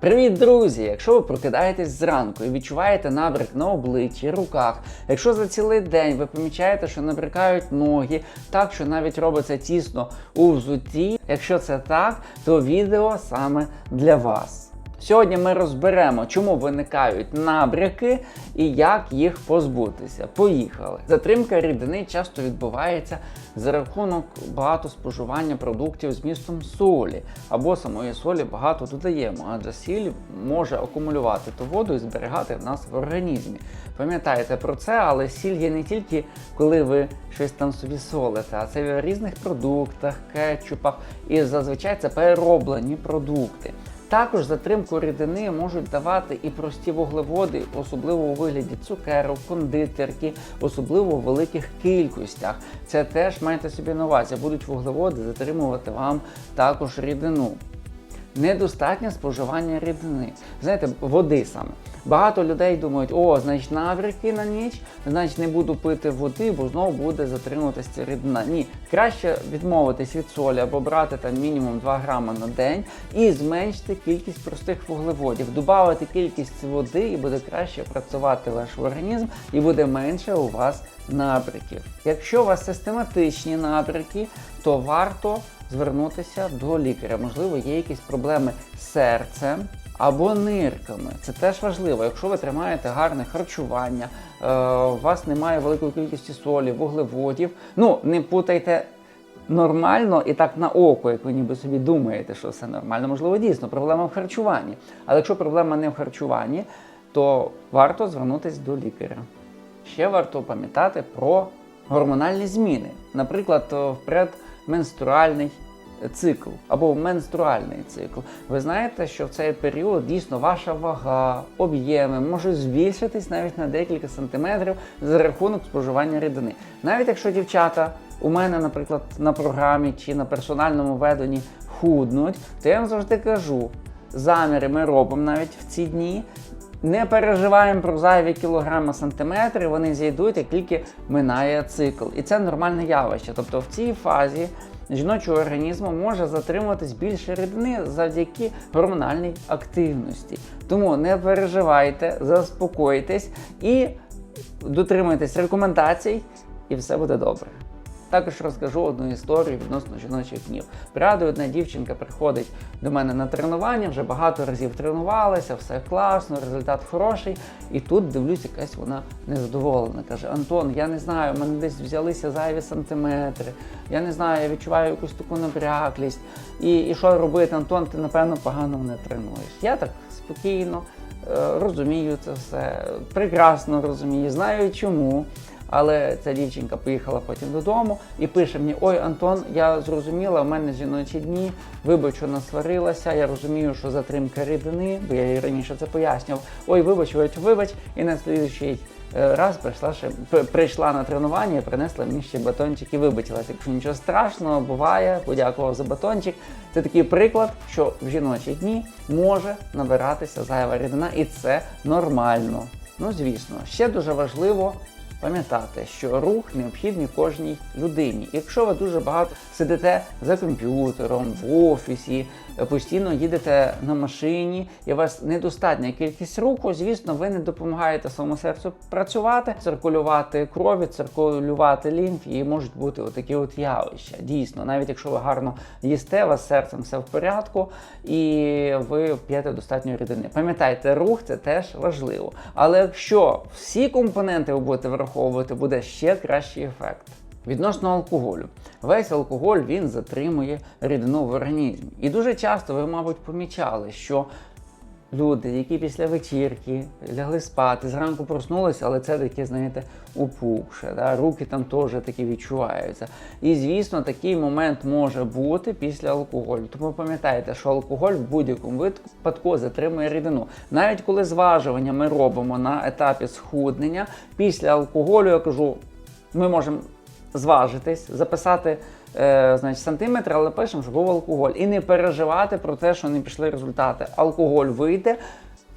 Привіт, друзі! Якщо ви прокидаєтесь зранку і відчуваєте набрик на обличчі, руках, якщо за цілий день ви помічаєте, що набрикають ноги, так що навіть робиться тісно у взутті, якщо це так, то відео саме для вас. Сьогодні ми розберемо, чому виникають набряки і як їх позбутися. Поїхали. Затримка рідини часто відбувається за рахунок багато споживання продуктів з містом солі або самої солі багато додаємо, адже сіль може акумулювати ту воду і зберігати в нас в організмі. Пам'ятаєте про це, але сіль є не тільки коли ви щось там собі солите, а це в різних продуктах, кетчупах, і зазвичай це перероблені продукти. Також затримку рідини можуть давати і прості вуглеводи, особливо у вигляді цукеру, кондитерки, особливо у великих кількостях. Це теж майте собі на увазі, будуть вуглеводи затримувати вам також рідину. Недостатнє споживання рідини. Знаєте, води саме. Багато людей думають, о, значить набряки на ніч, значить не буду пити води, бо знову буде затримуватися ця рідина. Ні, краще відмовитись від солі або брати там мінімум 2 грами на день і зменшити кількість простих вуглеводів, додати кількість води і буде краще працювати ваш організм і буде менше у вас набряків. Якщо у вас систематичні набряки, то варто звернутися до лікаря. Можливо, є якісь проблеми з серцем або нирками. Це теж важливо. Якщо ви тримаєте гарне харчування, е, у вас немає великої кількості солі, вуглеводів. Ну, не путайте. Нормально і так на око, як ви ніби собі думаєте, що все нормально. Можливо, дійсно проблема в харчуванні. Але якщо проблема не в харчуванні, то варто звернутися до лікаря. Ще варто пам'ятати про гормональні зміни, наприклад, в предменструальний цикл або менструальний цикл. Ви знаєте, що в цей період дійсно ваша вага, об'єми можуть збільшитись навіть на декілька сантиметрів за рахунок споживання рідини. Навіть якщо дівчата у мене, наприклад, на програмі чи на персональному веденні худнуть, то я вам завжди кажу. Заміри ми робимо навіть в ці дні. Не переживаємо про зайві кілограми сантиметри, вони зійдуть, як тільки минає цикл. І це нормальне явище. Тобто в цій фазі жіночого організму може затримуватись більше рідини завдяки гормональній активності. Тому не переживайте, заспокойтесь і дотримуйтесь рекомендацій, і все буде добре. Також розкажу одну історію відносно жіночих днів. Пригадую, одна дівчинка приходить до мене на тренування, вже багато разів тренувалася, все класно, результат хороший. І тут дивлюсь, якась вона незадоволена. Каже: Антон, я не знаю, в мене десь взялися зайві сантиметри. Я не знаю, я відчуваю якусь таку набряклість. І, і що робити, Антон, ти напевно погано не тренуєш. Я так спокійно е, розумію це все, прекрасно розумію, знаю чому. Але ця дівчинка поїхала потім додому і пише мені: Ой, Антон, я зрозуміла, в мене жіночі дні, вибач, що насварилася, я розумію, що затримка рідини, бо я їй раніше це пояснював. Ой, вибач, вибач, вибач. І на слідуючий е, раз прийшла ще прийшла на тренування, принесла мені ще батончик і вибачилася. Якщо нічого страшного буває, подякував за батончик. Це такий приклад, що в жіночі дні може набиратися зайва рідина, і це нормально. Ну, звісно, ще дуже важливо пам'ятати, що рух необхідний кожній людині. Якщо ви дуже багато сидите за комп'ютером, в офісі, постійно їдете на машині, і у вас недостатня кількість руху, звісно, ви не допомагаєте своєму серцю працювати, циркулювати крові, циркулювати лімф, і можуть бути отакі от явища. Дійсно, навіть якщо ви гарно їсте, у вас серцем все в порядку, і ви п'єте достатньо рідини. Пам'ятайте, рух це теж важливо. Але якщо всі компоненти ви будете враховувати, буде ще кращий ефект. Відносно алкоголю, весь алкоголь він затримує рідину в організмі. І дуже часто ви, мабуть, помічали, що люди, які після вечірки лягли спати, зранку проснулися, але це таке, знаєте, упухше, да? руки там теж такі відчуваються. І звісно, такий момент може бути після алкоголю. Тому пам'ятайте, що алкоголь в будь-якому випадку затримує рідину. Навіть коли зважування ми робимо на етапі схуднення, після алкоголю я кажу, ми можемо зважитись, записати е, значить, сантиметри, але пишемо, що був алкоголь. І не переживати про те, що не пішли результати. Алкоголь вийде,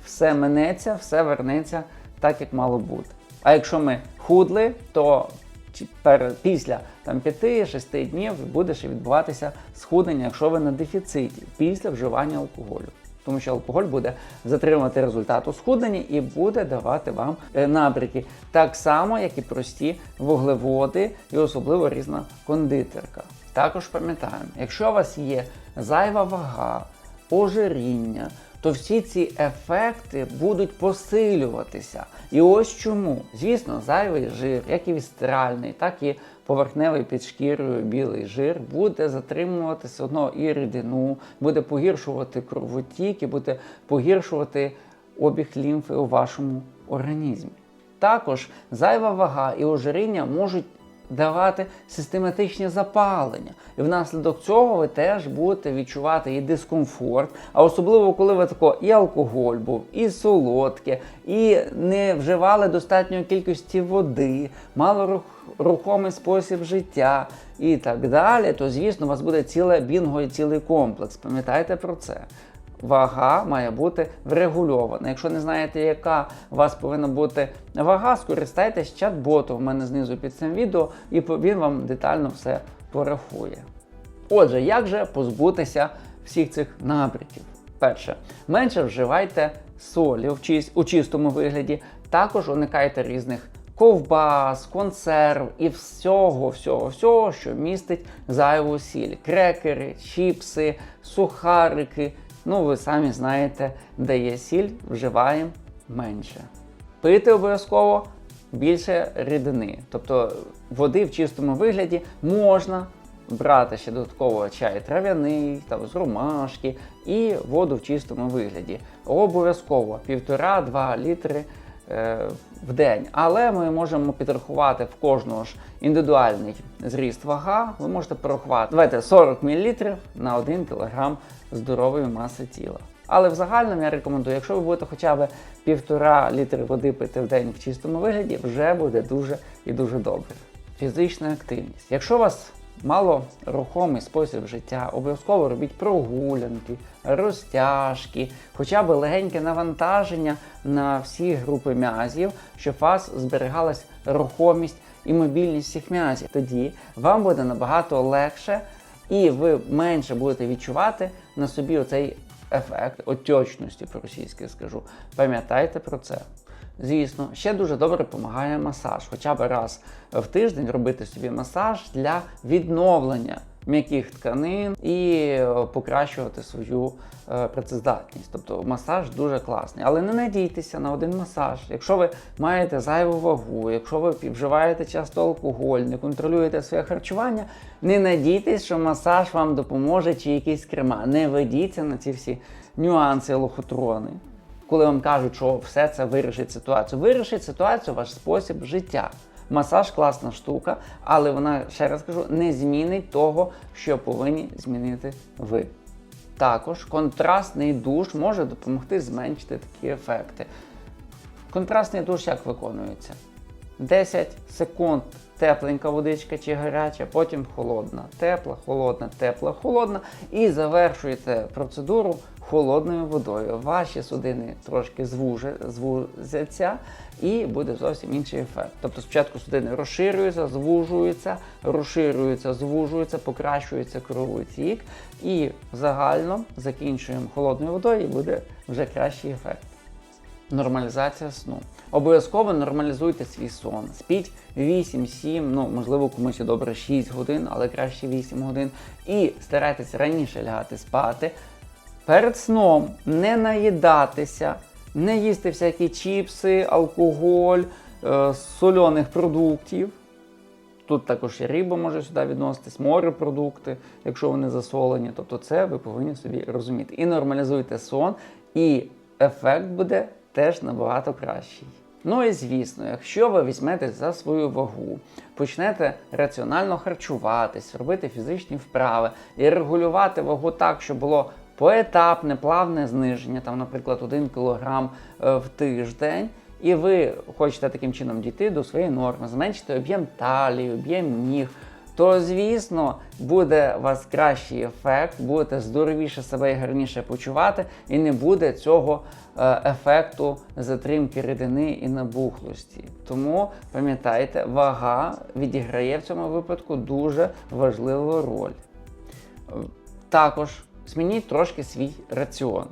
все минеться, все вернеться так, як мало бути. А якщо ми худли, то після там, 5-6 днів буде ще відбуватися схуднення, якщо ви на дефіциті, після вживання алкоголю. Тому що алкоголь буде затримувати результат у схудненні і буде давати вам е, набряки. Так само, як і прості вуглеводи, і особливо різна кондитерка. Також пам'ятаємо, якщо у вас є зайва вага, ожиріння, то всі ці ефекти будуть посилюватися. І ось чому. Звісно, зайвий жир, як і вістральний, так і поверхневий під шкірою білий жир, буде затримувати все одно і рідину, буде погіршувати кровотік і буде погіршувати обіг лімфи у вашому організмі. Також зайва вага і ожиріння можуть давати систематичні запалення. І внаслідок цього ви теж будете відчувати і дискомфорт, а особливо коли ви тако і алкоголь був, і солодке, і не вживали достатньої кількості води, мало рух, рухомий спосіб життя і так далі, то звісно у вас буде ціле бінго і цілий комплекс. Пам'ятайте про це. Вага має бути врегульована. Якщо не знаєте, яка у вас повинна бути вага, скористайтесь чат-ботом у мене знизу під цим відео, і він вам детально все порахує. Отже, як же позбутися всіх цих набряків? Перше, менше вживайте солі в у чистому вигляді, також уникайте різних ковбас, консерв і всього, всього, всього, що містить зайву сіль. Крекери, чіпси, сухарики. Ну, ви самі знаєте, де є сіль, вживаємо менше. Пити обов'язково більше рідини. Тобто води в чистому вигляді можна брати ще додатково чай трав'яний, там, з ромашки і воду в чистому вигляді. Обов'язково 1,5-2 літри в день. Але ми можемо підрахувати в кожного ж індивідуальний зріст вага. Ви можете порахувати давайте 40 мл на 1 кг здорової маси тіла. Але в загальному я рекомендую, якщо ви будете хоча б півтора літри води пити в день в чистому вигляді, вже буде дуже і дуже добре. Фізична активність. Якщо у вас мало рухомий спосіб життя, обов'язково робіть прогулянки, розтяжки, хоча б легеньке навантаження на всі групи м'язів, щоб у вас зберігалась рухомість і мобільність всіх м'язів. Тоді вам буде набагато легше і ви менше будете відчувати на собі оцей ефект отечності, по-російськи скажу. Пам'ятайте про це. Звісно, ще дуже добре допомагає масаж. Хоча б раз в тиждень робити собі масаж для відновлення м'яких тканин і е, покращувати свою е, працездатність. Тобто масаж дуже класний. Але не надійтеся на один масаж. Якщо ви маєте зайву вагу, якщо ви вживаєте часто алкоголь, не контролюєте своє харчування, не надійтесь, що масаж вам допоможе чи якісь крема. Не ведіться на ці всі нюанси лохотрони коли вам кажуть, що все це вирішить ситуацію. Вирішить ситуацію ваш спосіб життя. Масаж класна штука, але вона, ще раз кажу, не змінить того, що повинні змінити ви. Також контрастний душ може допомогти зменшити такі ефекти. Контрастний душ як виконується? 10 секунд тепленька водичка чи гаряча, потім холодна, тепла, холодна, тепла, холодна. І завершуєте процедуру холодною водою. Ваші судини трошки звузяться і буде зовсім інший ефект. Тобто спочатку судини розширюються, звужуються, розширюються, звужуються, покращується кровотік. І загально закінчуємо холодною водою і буде вже кращий ефект. Нормалізація сну. Обов'язково нормалізуйте свій сон. Спіть 8-7, ну можливо, комусь добре 6 годин, але краще 8 годин. І старайтесь раніше лягати спати. Перед сном не наїдатися, не їсти всякі чіпси, алкоголь, е, сольоних продуктів. Тут також і риба може сюди відноситись, морепродукти, якщо вони засолені. Тобто це ви повинні собі розуміти. І нормалізуйте сон, і ефект буде теж набагато кращий. Ну і звісно, якщо ви візьмете за свою вагу, почнете раціонально харчуватись, робити фізичні вправи і регулювати вагу так, щоб було поетапне, плавне зниження, там, наприклад, 1 кг е, в тиждень, і ви хочете таким чином дійти до своєї норми, зменшити об'єм талії, об'єм ніг, то звісно буде у вас кращий ефект, будете здоровіше себе і гарніше почувати, і не буде цього е, ефекту затримки рідини і набухлості. Тому пам'ятайте, вага відіграє в цьому випадку дуже важливу роль. Також змініть трошки свій раціон.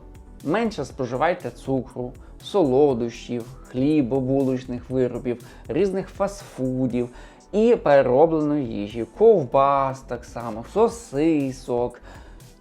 менше споживайте цукру, солодощів, хлібобулочних виробів, різних фастфудів і переробленої їжі, ковбас так само, сосисок.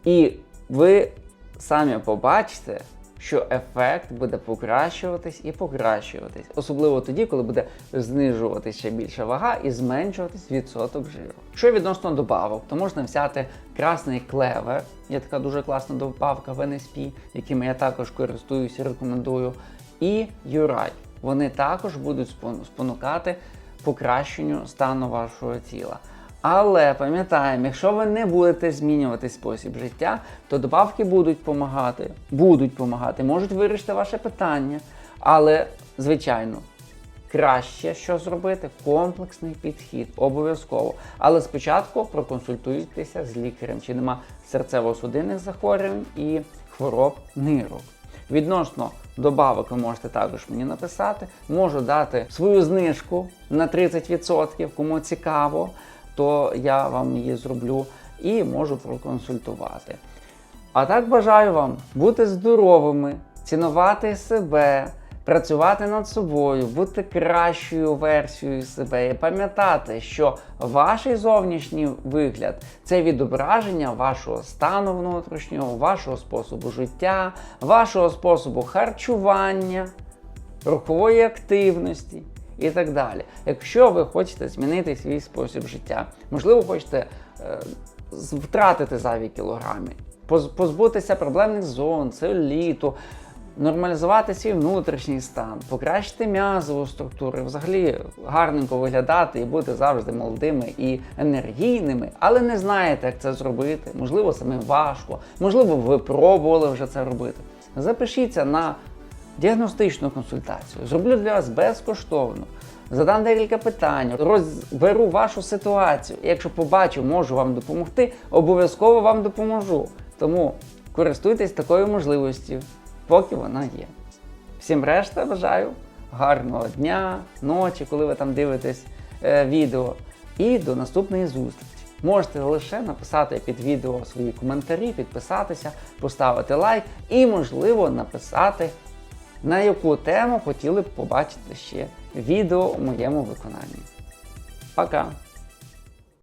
І ви самі побачите, що ефект буде покращуватись і покращуватись. Особливо тоді, коли буде знижуватися ще більша вага і зменшуватись відсоток жиру. Що відносно добавок, то можна взяти красний клевер, є така дуже класна добавка в NSP, якими я також користуюся рекомендую. І юрай. Вони також будуть спонукати покращенню стану вашого тіла. Але пам'ятаємо, якщо ви не будете змінювати спосіб життя, то добавки будуть допомагати, будуть допомагати, можуть вирішити ваше питання. Але, звичайно, краще що зробити комплексний підхід, обов'язково. Але спочатку проконсультуйтеся з лікарем, чи нема серцево-судинних захворювань і хвороб нирок. Відносно добавок ви можете також мені написати. Можу дати свою знижку на 30%, кому цікаво, то я вам її зроблю і можу проконсультувати. А так бажаю вам бути здоровими, цінувати себе, працювати над собою, бути кращою версією себе і пам'ятати, що ваш зовнішній вигляд це відображення вашого стану внутрішнього, вашого способу життя, вашого способу харчування, рухової активності і так далі. Якщо ви хочете змінити свій спосіб життя, можливо, хочете е, втратити зайві кілограми, позбутися проблемних зон, целюліту, нормалізувати свій внутрішній стан, покращити м'язову структуру, взагалі гарненько виглядати і бути завжди молодими і енергійними, але не знаєте, як це зробити. Можливо, самим важко, можливо, ви пробували вже це робити. Запишіться на діагностичну консультацію. Зроблю для вас безкоштовно. Задам декілька питань, розберу вашу ситуацію. Якщо побачу, можу вам допомогти, обов'язково вам допоможу. Тому користуйтесь такою можливістю, поки вона є. Всім решта бажаю гарного дня, ночі, коли ви там дивитесь е, відео. І до наступної зустрічі. Можете лише написати під відео свої коментарі, підписатися, поставити лайк і, можливо, написати, на яку тему хотіли б побачити ще відео у моєму виконанні. Пока!